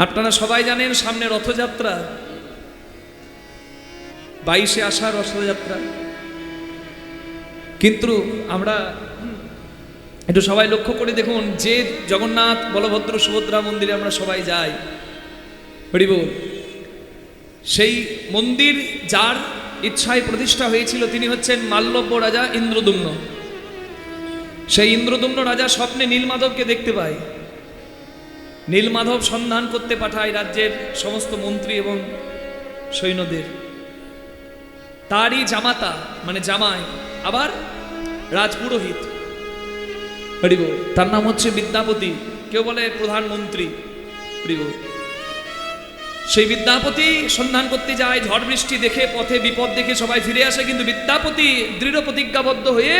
আপনারা সবাই জানেন সামনে রথযাত্রা? বাইশে আসা রথযাত্রা। কিন্তু আমরা একটু সবাই লক্ষ্য করে দেখুন, যে জগন্নাথ, বলভদ্র, সুভদ্রা মন্দিরে আমরা সবাই যাই। হরিব, সেই মন্দির যার ইচ্ছায় প্রতিষ্ঠা হয়েছিল তিনি হচ্ছেন মাল্লব্য রাজা ইন্দ্রদুম্ন। সেই ইন্দ্রদুম্ন রাজা স্বপ্নে নীলমাধবকে দেখতে পায়। নীলমাধব সন্ধান করতে পাঠায় রাজ্যের সমস্ত মন্ত্রী এবং সৈন্যদের। তারই জামাতা মানে জামাই, আবার রাজপুরোহিত। হরিব, তার নাম হচ্ছে বিদ্যাপতি, কেউ বলে প্রধানমন্ত্রী। হরিব, সেই বিদ্যাপতি সন্ধান করতে যায়, ঝড় বৃষ্টি দেখে, পথে বিপদ দেখে সবাই ফিরে আসে, কিন্তু বিদ্যাপতি দৃঢ় প্রতিজ্ঞাবদ্ধ হয়ে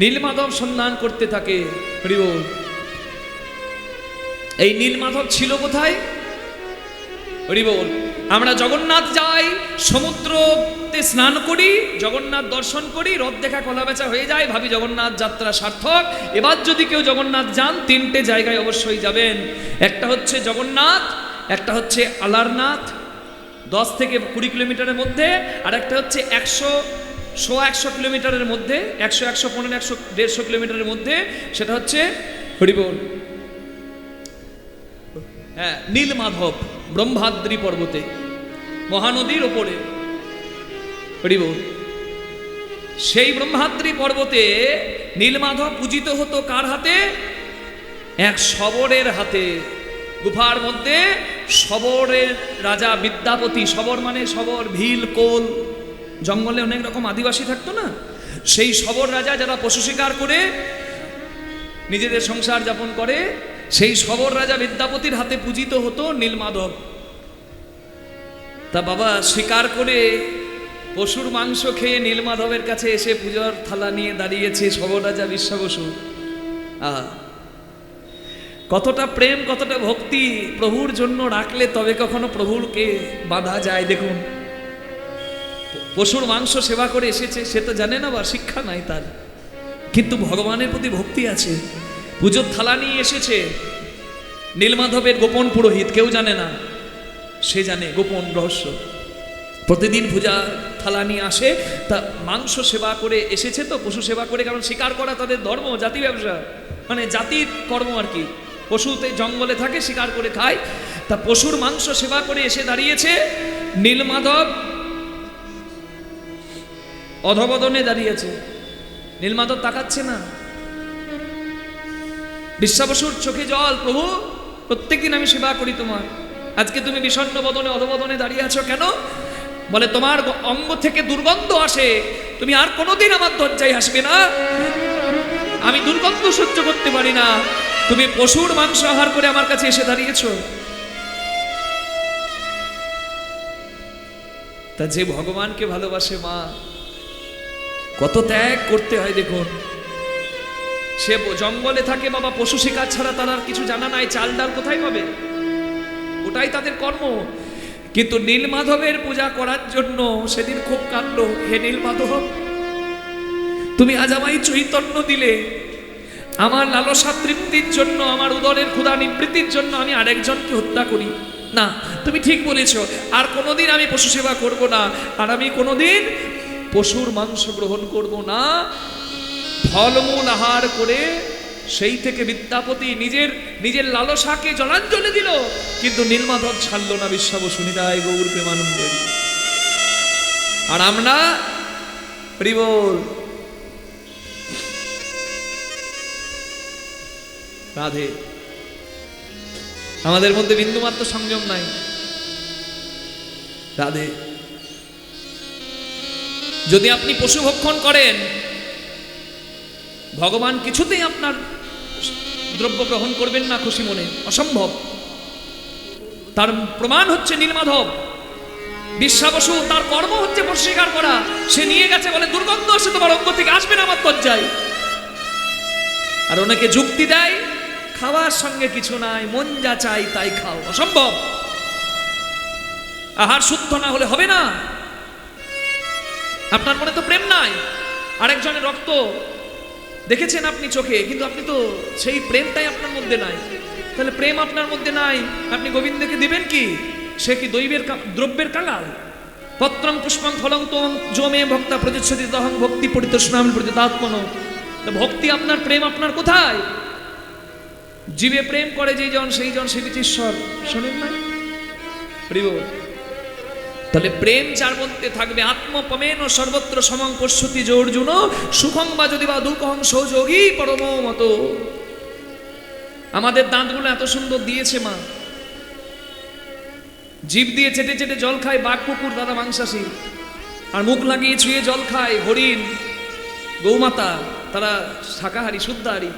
নীলমাধব সন্ধান করতে থাকে। হরিব এই নীলমাধব ছিল কোথায়? হরিবল, আমরা জগন্নাথ যাই সমুদ্রতে স্নান করি, জগন্নাথ দর্শন করি, রথ দেখা কলা বেচা হয়ে যায়, ভাবি জগন্নাথ যাত্রা সার্থক। এবার যদি কেউ জগন্নাথ যান, তিনটে জায়গায় অবশ্যই যাবেন। একটা হচ্ছে জগন্নাথ, একটা হচ্ছে আলারনাথ, দশ থেকে কুড়ি কিলোমিটারের মধ্যে, আর একটা হচ্ছে একশো, শো একশো কিলোমিটারের মধ্যে, একশো একশো, পনেরো, একশো, দেড়শো কিলোমিটারের মধ্যে, সেটা হচ্ছে হরিবল। হ্যাঁ নীলমাধব ব্রহ্মাদ্রি পর্বতে, মহানদীর ওপরে। হরিব, সেই ব্রহ্মাদ্রি পর্বতে নীলমাধব পূজিত হতো কার হাতে? এক শবরের হাতে। গুফার মধ্যে শবরের রাজা বিদ্যাপতি, শবর মানে শবর, ভিল, কোল, জঙ্গলে অনেক রকম আদিবাসী থাকতো না? সেই শবর রাজা যারা পশু শিকার করে, নিজেদের সংসার যাপন করে সেই শবর রাজা বিদ্যাপতির হাতে পূজিত হতো নীলমাধব। তা বাবা স্বীকার করে পশুর মাংস খেয়ে নীলমাধবের কাছে এসে পুজোর থালা নিয়ে দাঁড়িয়েছে শবর রাজা বিশ্বাবসু। আহা, কতটা প্রেম, কতটা ভক্তি প্রভুর জন্য রাখলে তবে কখনো প্রভুরকে বাধা যায় দেখুন। পশুর মাংস সেবা করে এসেছে, সে তো জানে না বা শিক্ষা নাই তার। কিন্তু ভগবানের প্রতি ভক্তি আছে। পুজোর থালা নিয়ে এসেছে। নীলমাধবের গোপন পুরোহিত, কেউ জানে না। সে জানে গোপন রহস্য। প্রতিদিন পূজা থালা নিয়ে আসে, তা মাংস সেবা করে এসেছে তো, পশু সেবা করে, কারণ শিকার করা তাদের ধর্ম, জাতি ব্যবসা। মানে জাতির কর্ম আর কি। পশুতে জঙ্গলে থাকে, শিকার করে খায়। তা পশুর মাংস সেবা করে এসে দাঁড়িয়েছে নীলমাধব। অধবদনে দাঁড়িয়েছে। নীলমাধব তাকাচ্ছে না। বিশ্বাবসুর চোখে জল, প্রভু। প্রত্যেকদিন আমি সেবা করি তোমার। আজকে তুমি বিষণ্ণ বদনে, অধবদনে দাঁড়িয়ে আছো কেন? বলে, তোমার অঙ্গ থেকে দুর্গন্ধ আসে। তুমি আর কোনোদিন আমার দরজায় আসবে না। আমি দুর্গন্ধ সহ্য করতে পারি না। তুমি পশুর মাংস আহার করে আমার কাছে এসে দাঁড়িয়েছ। তা যে ভগবানকে ভালোবাসে মা, কত ত্যাগ করতে হয় দেখুন। সে জঙ্গলে থাকে বাবা, পশু শিকার ছাড়া তার আর কিছু জানা নাই, চাল ডাল কোথায় পাবে? ওটাই তাদের কর্ম। কিন্তু নীলমাধবের পূজা করার জন্য সেদিন খুব কাঁদল হে নীলমাধব, তুমি আজ আমায় চৈতন্য দিলে। আমার লালসা তৃপ্তির জন্য, আমার উদরের ক্ষুধা নিবৃত্তির জন্য আমি আরেকজনকে হত্যা করি। না, তুমি ঠিক বলেছ, আর কোনোদিন আমি পশু সেবা করব না, আর আমি কোনোদিন পশুর মাংস গ্রহণ করব না। ফলমূল আহার করে সেই থেকে বিদ্যাপতি নিজের নিজের লালসাকে জলাঞ্জলি দিল, কিন্তু নীলমাধব ছাড়ল না বিশ্বাব সুনিদায় গৌর প্রেমানন্দের আর আমরা হরিবল রাধে। আমাদের মধ্যে বিন্দুমাত্র সংযম নাই। রাধে। যদি আপনি পশু ভক্ষণ করেন ভগবান কিছুতেই আপনার দ্রব্য গ্রহণ করবেন না খুশি মনে, অসম্ভব। তার প্রমাণ হচ্ছে নীলমাধব। বিশ্বাবসু, তার কর্ম হচ্ছে পরিষ্কার করা। সে নিয়ে গেছে বলে দুর্গন্ধ আসে তোমার অঙ্গ থেকে, আসবে না আমার দরজায় আর অনেকে যুক্তি দেয়, খাওয়ার সঙ্গে কিছু নাই, মন যা চাই তাই খাও, অসম্ভব। আহার শুদ্ধ না হলে হবে না। আপনার মনে তো প্রেম নাই। আরেকজনের রক্ত দেখেছেন আপনি চোখে, কিন্তু আপনি তো সেই প্রেমটাই আপনার মধ্যে নাই। তাহলে প্রেম আপনার মধ্যে নাই, আপনি গোবিন্দকে দিবেন কি? সে কি দৈবের দ্রব্যের কাঙাল? পত্রং পুষ্পং ফলং তোম জমে ভক্তা প্রতিচ্ছতি দহং ভক্তি পরিতোষণাম প্রতিদাত্মন ভক্তি আপনার, প্রেম আপনার কোথায়? জীবে প্রেম করে যে জন, সেই জন সেবিত ঈশ্বর শোনেন না? প্রিয় তাহলে প্রেম যার মধ্যে থাকবে আত্মপমেন ও সর্বত্র সমং পশ্যতি যে অর্জুন সুখং বা যদি বা দুঃখং সহযোগী পরম মতো। আমাদের দাঁতগুলো এত সুন্দর দিয়েছে মা। জীব দিয়ে চেটে চেটে জল খায় বাঘ, কুকুর, দাদা, মাংসাশী। আর মুখ লাগিয়ে ছুঁয়ে জল খায় হরিণ, গৌমাতা, তারা শাকাহারি, শুদ্ধাহারি।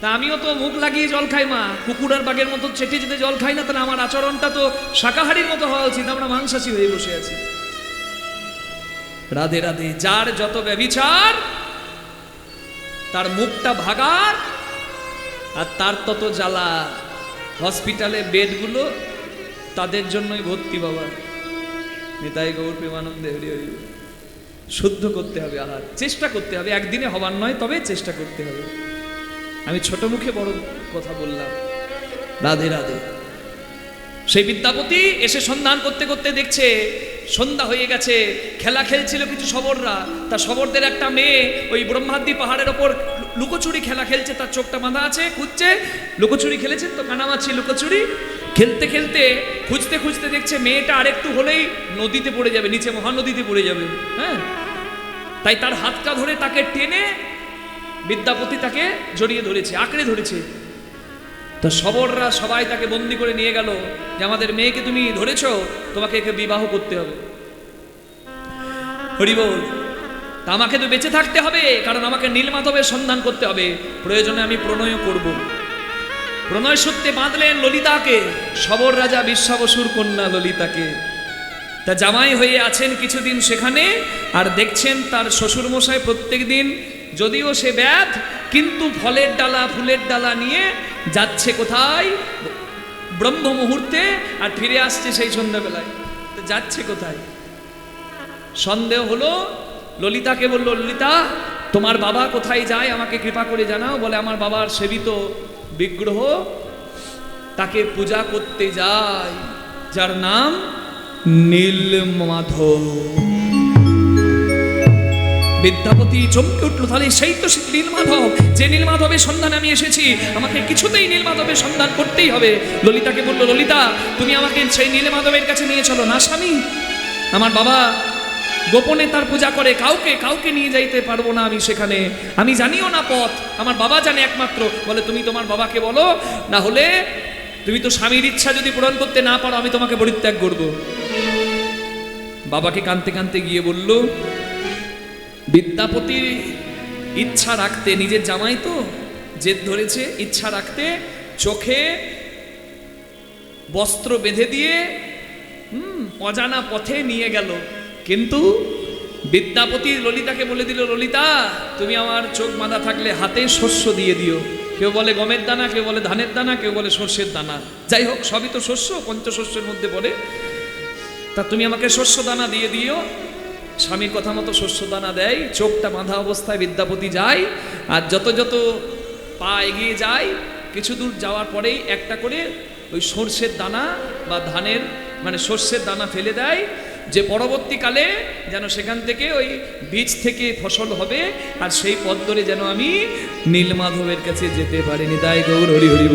তা আমিও তো মুখ লাগিয়ে জল খাই, মা। কুকুর আর বাঘের মতো চেটে চেটে জল খাই না, তাহলে আমার আচরণটা তো শাকাহারির মতো হওয়া উচিত। আমরা মাংসাশী হয়ে বসে আছি। রাধে রাধে, যার যত ব্যবিচার তার মুখটা ভাগার, আর তার তত জ্বালা। হসপিটালে বেডগুলো তাদের জন্যই ভর্তি বাবা। নিতাই গৌর প্রেমানন্দে হরি হরি। শুদ্ধ করতে হবে আহার। চেষ্টা করতে হবে। একদিনে হবার নয়, তবে চেষ্টা করতে হবে। আমি ছোট মুখে বড় কথা বললাম। রাধে রাধে। সেই বিদ্যাপতি এসে সন্ধান করতে করতে দেখছে, সন্ধ্যা হয়ে গেছে, খেলা খেলছিল কিছু সবররা। তা সবরদের একটা মেয়ে ওই ব্রহ্মাদ্রি পাহাড়ের ওপর লুকোচুরি খেলা খেলছে, তার চোখটা বাঁধা আছে, খুঁজছে, লুকোচুরি খেলেছেন তো কানামাছি লুকোচুরি। খেলতে খেলতে, খুঁজতে খুঁজতে দেখছে মেয়েটা আরেকটু হলেই নদীতে পড়ে যাবে, নিচে মহানদীতে পড়ে যাবে। হ্যাঁ? তাই তার হাতটা ধরে তাকে টেনে বিদ্যাপতি তাকে জড়িয়ে ধরেছে, আঁকড়ে ধরেছে। তো সবররা সবাই তাকে বন্দি করে নিয়ে গেল যে, আমাদের মেয়েকে তুমি ধরেছ, তোমাকে একে বিবাহ করতে হবে। হরিবল তা আমাকে তো বেঁচে থাকতে হবে, কারণ আমাকে নীলমাধবের সন্ধান করতে হবে। প্রয়োজনে আমি প্রণয় করব। প্রণয় সূত্রে বাঁধলেন ললিতাকে, সবর রাজা বিশ্বাবসুর কন্যা ললিতাকে। তা জামাই হয়ে আছেন কিছুদিন সেখানে, আর দেখছেন তার শ্বশুরমশাই প্রত্যেক দিন যদিও সে ব্যাধ, কিন্তু ফলের ডালা, ফুলের ডালা নিয়ে যাচ্ছে কোথায়? ব্রহ্ম মুহূর্তে আর ফিরে আসছে সেই সন্ধ্যাবেলায়। তো যাচ্ছে কোথায়? সন্দেহ হলো, ললিতাকে বলল, ললিতা, তোমার বাবা কোথায় যায়? আমাকে কৃপা করে জানাও। বলে, আমার বাবার সেবিত বিগ্রহ তাকে পূজা করতে যায়, যার নাম নীলমাধব। বিদ্যাপতি চমকে উঠল, তাহলে সেই তো নীলমাধব। যে নীলমাধবের সন্ধানে আমি এসেছি, আমাকে কিছুতেই নীলমাধবের সন্ধান করতেই হবে। ললিতাকে বলল, ললিতা, তুমি আমাকে সেই নীলমাধবের কাছে নিয়ে চলো। না, স্বামী, আমার বাবা গোপনে তার পূজা করে, কাউকে কাউকে নিয়ে যাইতে পারব না আমি সেখানে। আমি জানিও না পথ, আমার বাবা জানে একমাত্র। বলে, তুমি তোমার বাবাকে বলো, না হলে তুমি তো স্বামীর ইচ্ছা যদি পূরণ করতে না পারো, আমি তোমাকে পরিত্যাগ করব। বাবাকে কানতে কানতে গিয়ে বলল বিদ্যাপতির ইচ্ছা রাখতে, নিজের জামাই তো, জেদ ধরেছে, ইচ্ছা রাখতে চোখে বস্ত্র বেঁধে দিয়ে অজানা পথে নিয়ে গেল। কিন্তু বিদ্যাপতি ললিতাকে বলে দিল, ললিতা, তুমি আমার চোখ বাঁধা থাকলে হাতে শস্য দিয়ে দিও। কেউ বলে গমের দানা, কেউ বলে ধানের দানা, কেউ বলে সর্ষের দানা। যাই হোক, সবই তো শস্য, পঞ্চশস্যের মধ্যে পড়ে। তা তুমি আমাকে শস্য দানা দিয়ে দিও। স্বামীর কথা মতো শস্য দানা দেয়, চোখটা বাঁধা অবস্থায় বিদ্যাপতি যায়, আর যত যত পা এগিয়ে যায়, কিছু দূর যাওয়ার পরেই একটা করে ওই সর্ষের দানা বা ধানের মানে সর্ষের দানা ফেলে দেয়, যে পরবর্তীকালে যেন সেখান থেকে ওই বীজ থেকে ফসল হবে, আর সেই পথ ধরে যেন আমি নীলমাধবের কাছে যেতে পারিনি। তাই গৌর হরি হরি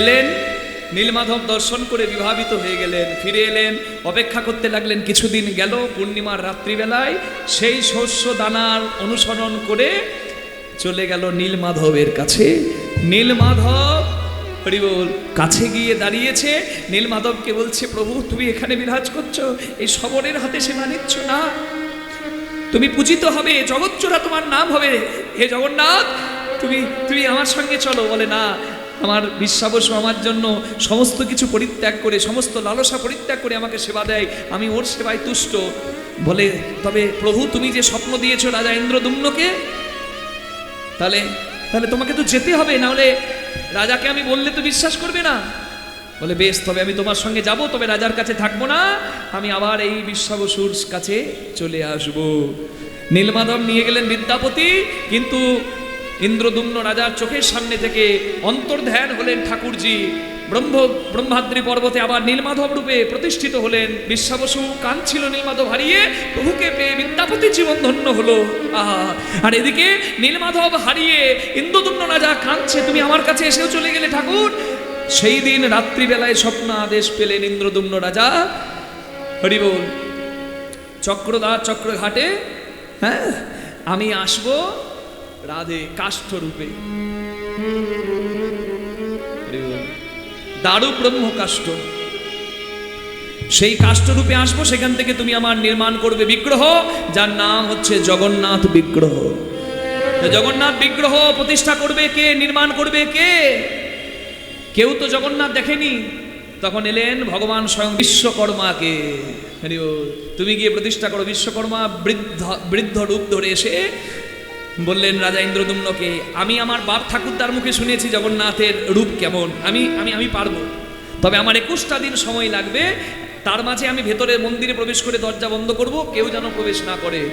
এলেন নীলমাধব দর্শন করে বিভাবিত হয়ে গেলেন, ফিরে এলেন, অপেক্ষা করতে লাগলেন কিছুদিন গেল পূর্ণিমার রাত্রিবেলায়। সেই শস্য দানার অনুসরণ করে চলে গেল নীলমাধবের কাছে। নীলমাধব হরি বল, কাছে গিয়ে দাঁড়িয়েছে। নীলমাধবকে বলছে, প্রভু, তুমি এখানে বিরাজ করছ, এই সবরের হাতে সেবা নিচ্ছ না। তুমি পূজিত হবে জগৎচোরা তোমার নাম হবে। হে জগন্নাথ, তুমি তুমি আমার সঙ্গে চলো। বলে, না আমার বিশ্বাবস আমার জন্য সমস্ত কিছু পরিত্যাগ করে, সমস্ত লালসা পরিত্যাগ করে আমাকে সেবা দেয়। আমি ওর সেবায় তুষ্ট। বলে, তবে প্রভু, তুমি যে স্বপ্ন দিয়েছ রাজা ইন্দ্রদুম্নকে, তাহলে তাহলে তোমাকে তো যেতে হবে নাহলে রাজাকে আমি বললে তো বিশ্বাস করবে না। বলে, বেশ, তবে আমি তোমার সঙ্গে যাব, তবে রাজার কাছে থাকব না। আমি আবার এই বিশ্বাবসুর কাছে চলে আসব। নীলমাধব নিয়ে গেলেন বিদ্যাপতি, কিন্তু ইন্দ্রদুম্ন রাজার চোখের সামনে থেকে অন্তর্ধ্যান হলেন ঠাকুরজি। ব্রহ্ম, ব্রহ্মাদ্রি পর্বতে আবার নীলমাধব রূপে প্রতিষ্ঠিত হলেন। বিশ্বাবসু কাঁদছিল নীলমাধব, হারিয়ে প্রভুকে পেয়ে বিদ্যাপতি জীবন ধন্য হলো। আহা, আর এদিকে নীলমাধব হারিয়ে ইন্দ্রদুম্ন রাজা কাঁদছে, তুমি আমার কাছে এসেও চলে গেলে ঠাকুর? সেই দিন রাত্রিবেলায় স্বপ্ন আদেশ পেলেন ইন্দ্রদুম্ন রাজা। হরি বল, চক্রদা, চক্রঘাটে হ্যাঁ আমি আসব রাধে কাষ্ঠ রূপে। দারু ব্রহ্ম কাষ্ঠ। সেই কাষ্ঠরূপে আসব, সেখান থেকে তুমি আমার নির্মাণ করবে বিগ্রহ, যার নাম হচ্ছে জগন্নাথ বিগ্রহ। জগন্নাথ বিগ্রহ প্রতিষ্ঠা করবে কে, নির্মাণ করবে কে? কেউ তো জগন্নাথ দেখেনি। তখন এলেন ভগবান স্বয়ং বিশ্বকর্মাকে। তুমি গিয়ে প্রতিষ্ঠা করো, বিশ্বকর্মা বৃদ্ধ বৃদ্ধ রূপ ধরে এসে বললেন, রাজা ইন্দ্রদুম্নকে, আমি আমার বাপ ঠাকুরদার মুখে শুনেছি জগন্নাথের রূপ কেমন? আমি আমি আমি পারব। তবে আমার একুশটা দিন সময় লাগবে। তার মাঝে আমি ভেতরে মন্দিরে প্রবেশ করে দরজা বন্ধ করব। কেউ যেন প্রবেশ না করে।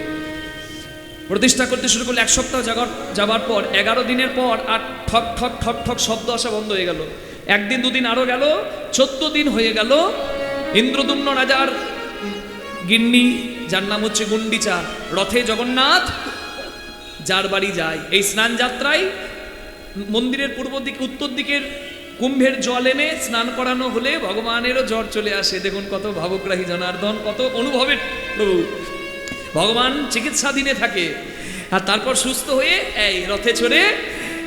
প্রতিষ্ঠা করতে শুরু করলে এক সপ্তাহ যাবার যাবার পর এগারো দিনের পর আর ঠক ঠক ঠক ঠক শব্দ আসা বন্ধ হয়ে গেল। একদিন, দুদিন আরও গেল, চোদ্দ দিন হয়ে গেল। ইন্দ্রদুম্ন রাজার গিন্নি, যার নাম হচ্ছে গুন্ডিচা, রথে জগন্নাথ যার বাড়ি যায়। এই স্নান যাত্রায় মন্দিরের পূর্ব দিকে উত্তর দিকের কুম্ভের জল এনে স্নান করানো হলে ভগবানেরও জ্বর চলে আসে। দেখুন কত ভাবগ্রাহী জনার্দন কত অনুভবের প্রভু। ভগবান চিকিৎসাধীনে থাকে। আর তারপর সুস্থ হয়ে এই রথে চড়ে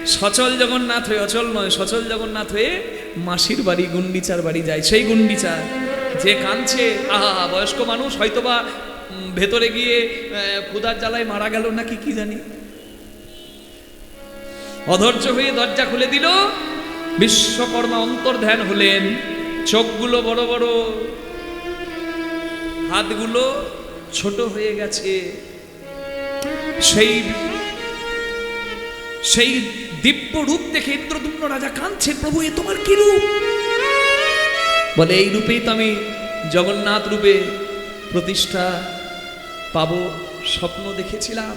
সচল জগন্নাথ হয়ে অচল নয় সচল জগন্নাথ হয়ে মাসির বাড়ি গুন্ডিচার বাড়ি যায়। সেই গুন্ডিচা যে কাঁদছে আহা বয়স্ক মানুষ হয়তোবা ভেতরে গিয়ে আহ, ক্ষুধার জ্বালায় মারা গেল নাকি কি জানি। অধৈর্য হয়ে দরজা খুলে দিল। বিশ্বকর্মা অন্তর্ধ্যান হলেন। চোখগুলো বড় বড়, হাতগুলো ছোট হয়ে গেছে। সেই সেই দিব্য রূপ দেখে ইন্দ্রদুম্ন রাজা কাঁদছে, প্রভু, এ তোমার কি রূপ? বলে, এই রূপেই তো আমি জগন্নাথ রূপে প্রতিষ্ঠা পাবো, স্বপ্ন দেখেছিলাম।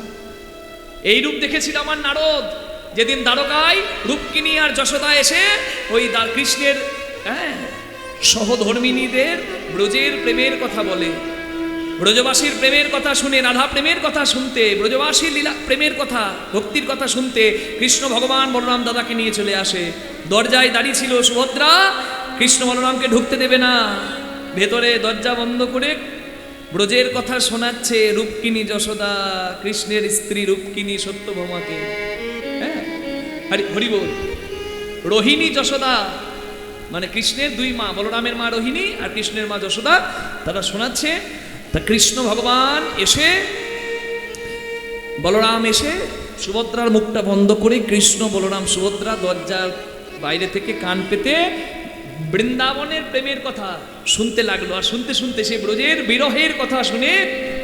এই রূপ দেখেছিল আমার নারদ। যেদিন দ্বারকায় রূপকিনী আর যশোদা এসে ওই কৃষ্ণের হ্যাঁ সহধর্মিনীদের ব্রজের প্রেমের কথা বলে। ব্রজবাসীর প্রেমের কথা শুনে, রাধা প্রেমের কথা শুনতে, ব্রজবাসীর লীলা প্রেমের কথা, ভক্তির কথা শুনতে কৃষ্ণ ভগবান বলরাম দাদাকে নিয়ে চলে আসে। দরজায় দাঁড়িয়ে ছিল সুভদ্রা, কৃষ্ণ বলরামকে ঢুকতে দেবে না। ভেতরে দরজা বন্ধ করে ব্রজের কথা শোনাচ্ছে রূপকিনী যশোদা, কৃষ্ণের স্ত্রী রূপকিনী সত্যভামাকে। হরি হরি বল। রোহিণী যশোদা। মানে কৃষ্ণের দুই মা, বলরামের মা রোহিণী আর কৃষ্ণের মা যশোদা। তারা শোনাচ্ছে, তা কৃষ্ণ ভগবান এসে, বলরাম এসে সুভদ্রার মুখটা বন্ধ করে কৃষ্ণ, বলরাম, সুভদ্রা দরজার বাইরে থেকে কান পেতে বৃন্দাবনের প্রেমের কথা শুনতে লাগল। আর শুনতে শুনতে সে ব্রজের বিরহের কথা শুনে,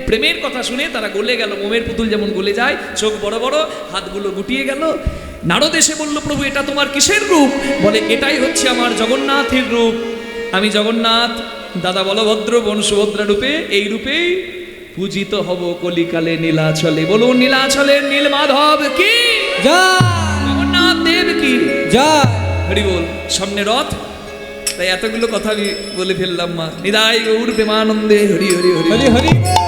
প্রেমের কথা শুনে তারা গলে গেল। মোমের পুতুল যেমন গলে যায়, চোখ বড় বড়, হাতগুলো গুটিয়ে গেল। নারদ এসে বলল প্রভু এটা তোমার কিসের রূপ? বলে এটাই হচ্ছে আমার জগন্নাথের রূপ। আমি জগন্নাথ দাদা বলভদ্র বোন সুভদ্রা রূপে এই রূপেই পূজিত হব কলিকালে নীলাচলে। বলুন নীলাচলের নীল মাধব কি? জগন্নাথ দেব কি? জয়। হরি বল সামনে রথ। তাই এতগুলো কথা আমি বলে ফেললাম মা। নিদায় গৌর প্রেমানন্দে। হরি হরি হরি। হরি হরি।